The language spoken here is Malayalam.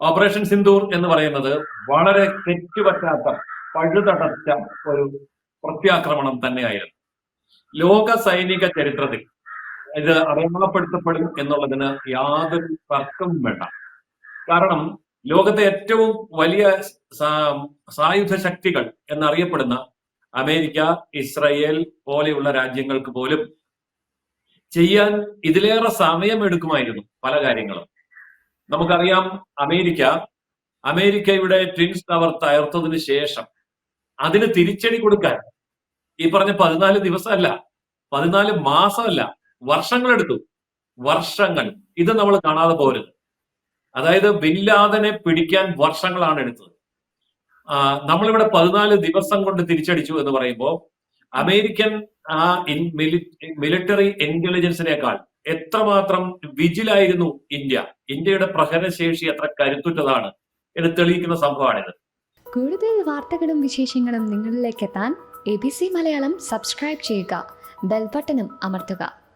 ഓപ്പറേഷൻ സിന്ദൂർ എന്ന് പറയുന്നത് വളരെ തെറ്റുപറ്റാത്ത പഴുതടച്ച ഒരു പ്രത്യാക്രമണം തന്നെയായിരുന്നു. ലോക സൈനിക ചരിത്രത്തിൽ ഇത് അടയാളപ്പെടുത്തപ്പെടും എന്നുള്ളതിന് യാതൊരു തർക്കവും വേണ്ട. കാരണം ലോകത്തെ ഏറ്റവും വലിയ സായുധ ശക്തികൾ എന്നറിയപ്പെടുന്ന അമേരിക്ക ഇസ്രയേൽ പോലെയുള്ള രാജ്യങ്ങൾക്ക് പോലും ചെയ്യാൻ ഇതിലേറെ സമയമെടുക്കുമായിരുന്നു പല കാര്യങ്ങളും. നമുക്കറിയാം അമേരിക്ക അമേരിക്കയുടെ ട്വിൻസ് ടവർ തകർത്തതിന് ശേഷം അതിന് തിരിച്ചടി കൊടുക്കാൻ ഈ പറഞ്ഞ പതിനാല് ദിവസമല്ല പതിനാല് മാസമല്ല വർഷങ്ങളെടുത്തു. വർഷങ്ങൾ. ഇത് നമ്മൾ കാണാതെ പോരുത്. അതായത് ബില്ലാദനെ പിടിക്കാൻ വർഷങ്ങളാണ് എടുത്തത്. നമ്മളിവിടെ പതിനാല് ദിവസം കൊണ്ട് തിരിച്ചടിച്ചു എന്ന് പറയുമ്പോൾ അമേരിക്കൻ ആ മിലിറ്ററി ഇന്റലിജൻസിനേക്കാൾ എത്രമാത്രം വിജിലായിരുന്നു ഇന്ത്യ? ഇന്ത്യയുടെ പ്രഹരശേഷി എത്ര കരുത്തുറ്റതാണ് എന്ന് തെളിയിക്കുന്ന സംഭവമാണിത്. കൂടുതൽ വാർത്തകളും വിശേഷങ്ങളും നിങ്ങളിലേക്ക് എത്താൻ A B C Malayalam subscribe ചെയ്യുക ബെൽബട്ടനും അമർത്തുക.